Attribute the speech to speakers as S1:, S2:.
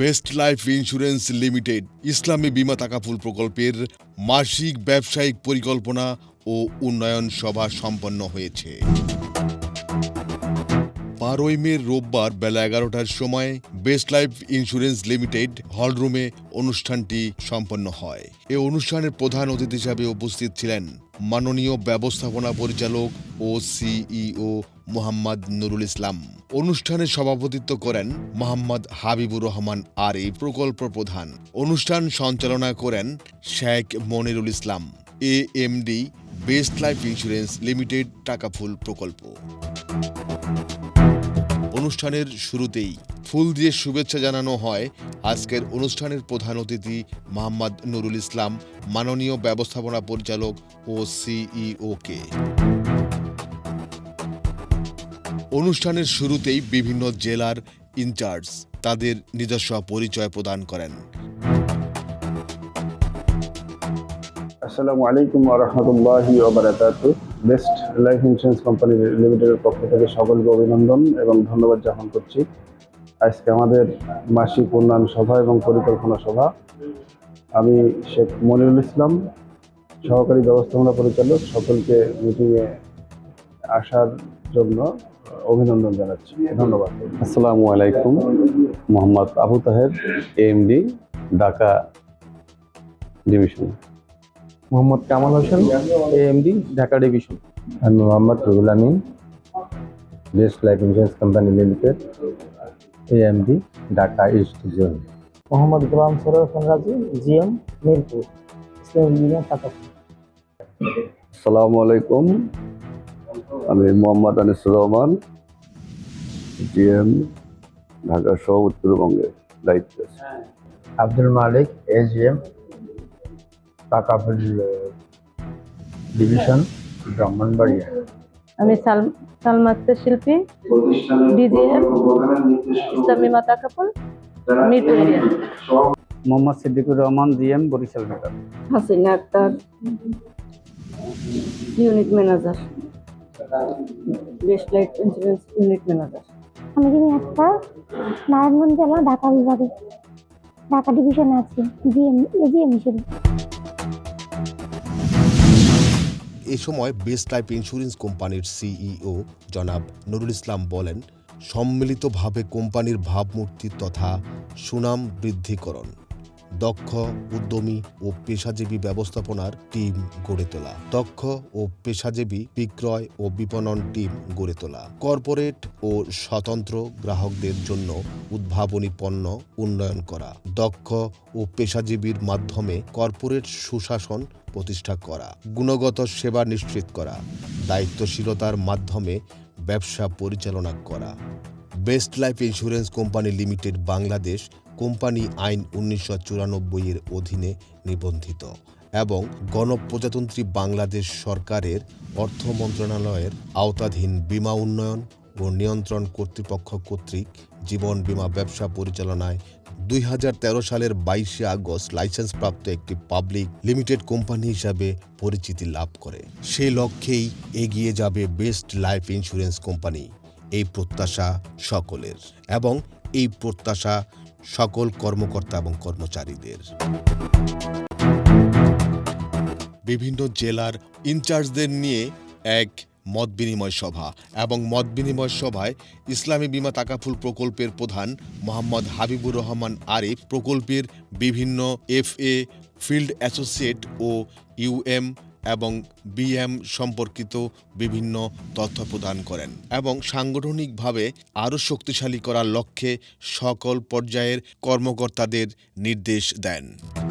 S1: best life insurance limited ইসলামী বিমা তাকাফুল প্রকল্পের মাসিক ব্যবসায়িক পরিকল্পনা ও উন্নয়ন সভা সম্পন্ন হয়েছে বারোই মে রোববার বেলা এগারোটার সময় বেস্ট লাইফ ইন্স্যুরেন্স লিমিটেড হলরুমে অনুষ্ঠানটি সম্পন্ন হয় এ অনুষ্ঠানের প্রধান অতিথি হিসাবে উপস্থিত ছিলেন মাননীয় ব্যবস্থাপনা পরিচালক ও সিইও মোহাম্মদ নুরুল ইসলাম অনুষ্ঠানে সভাপতিত্ব করেন মোহাম্মদ হাবিবুর রহমান আর এই প্রকল্প প্রধান অনুষ্ঠান সঞ্চালনা করেন Sheikh Monirul Islam A M D Best life insurance Limited টাকাফুল প্রকল্প অনুষ্ঠানের শুরুতেই ফুল দিয়ে শুভেচ্ছা জানানো হয় আজকের অনুষ্ঠানের প্রধান অতিথি মোহাম্মদ নুরুল ইসলাম মাননীয় ব্যবস্থাপনা পরিচালক ও কে অনুষ্ঠানের শুরুতেই বিভিন্ন জেলার ইনচার্জ তাদের নিজস্ব পরিচয় প্রদান করেন
S2: আসসালামু আলাইকুম বারাকাতুহু বেস্ট লাইফ ইন্স্যুরেন্স কোম্পানি লিমিটেডের পক্ষ থেকে সকলকে অভিনন্দন এবং ধন্যবাদ জ্ঞাপন করছি আজকে আমাদের মাসিক উন্নয়ন সভা এবং পরিকল্পনা সভা আমি শেখ মনিরুল ইসলাম সহকারী ব্যবস্থাপনা পরিচালক সকলকে মিটিংয়ে আসার জন্য অভিনন্দন জানাচ্ছি ধন্যবাদ
S3: আসসালামু আলাইকুম Mohammad Abu Taher MD Dhaka division
S4: Mohammad Kamal Hossain AMD Dhaka division
S5: আমি Mohammad Rubul Amin Best life Insurance Company Limited AMD Dhaka East Zone
S6: Mohammad Golam Sarowar Raju GM Mirpur
S7: আসসালামু আলাইকুম আমি মোহাম্মদ আনিসুর রহমান জিএম ঢাকা সহ উত্তরবঙ্গের দায়িত্ব
S8: আব্দুল মালিক এজিএম ডিভিশন ব্রাহ্মণবাড়িয়া
S9: আমি শিল্পী ডিজিএম ইসলামী মাতা কাপুর মিটু
S10: মোহাম্মদ সিদ্দিকুর রহমান জিএম বরিশাল মেটার
S11: Hasina Akter unit manager Best insurance unit manager
S12: আমি যিনি একটা নারায়ণগঞ্জ জেলা ঢাকা বিভাগে ঢাকা ডিভিশনে আছি জিএম এজিএম হিসেবে
S1: এ সময় বেস্ট লাইফ ইন্স্যুরেন্স কোম্পানির সিইও জনাব নুরুল ইসলাম বলেন সম্মিলিতভাবে কোম্পানির ভাবমূর্তি তথা সুনাম বৃদ্ধিকরণ দক্ষ উদ্যমী ও পেশাজীবী ব্যবস্থাপনার টিম গড়ে তোলা দক্ষ ও পেশাজীবী বিক্রয় ও বিপণন টিম গড়ে তোলা কর্পোরেট ও স্বতন্ত্র গ্রাহকদের জন্য উদ্ভাবনী পণ্য উন্নয়ন করা দক্ষ ও পেশাজীবীর মাধ্যমে কর্পোরেট সুশাসন প্রতিষ্ঠা করা গুণগত সেবা নিশ্চিত করা দায়িত্বশীলতার মাধ্যমে ব্যবসা পরিচালনা করা Best life Insurance Company Limited Bangladesh company আইন উনিশশো এর অধীনে নিবন্ধিত এবং গণপ্রজাতন্ত্রী বাংলাদেশ সরকারের অর্থ মন্ত্রণালয়ের আওতাধীন বীমা উন্নয়ন ও নিয়ন্ত্রণ কর্তৃপক্ষ কর্তৃক জীবন বীমা ব্যবসা পরিচালনায় দুই সালের বাইশে আগস্ট লাইসেন্সপ্রাপ্ত একটি পাবলিক লিমিটেড কোম্পানি হিসাবে পরিচিতি লাভ করে সে লক্ষ্যেই এগিয়ে যাবে বেস্ট লাইফ ইন্স্যুরেন্স কোম্পানি এই প্রত্যাশা সকলের এবং এই প্রত্যাশা সকল কর্মকর্তা এবং কর্মচারীদের বিভিন্ন জেলার ইনচার্জদের নিয়ে এক মত বিনিময় সভা এবং মত বিনিময় সভায় ইসলামী বিমা তাকাফুল প্রকল্পের প্রধান মোহাম্মদ হাবিবুর রহমান আরিফ প্রকল্পের বিভিন্ন এফ এ ফিল্ড অ্যাসোসিয়েট ও ইউএম এবং বিএম সম্পর্কিত বিভিন্ন তথ্য প্রদান করেন এবং সাংগঠনিকভাবে আরও শক্তিশালী করার লক্ষ্যে সকল পর্যায়ের কর্মকর্তাদের নির্দেশ দেন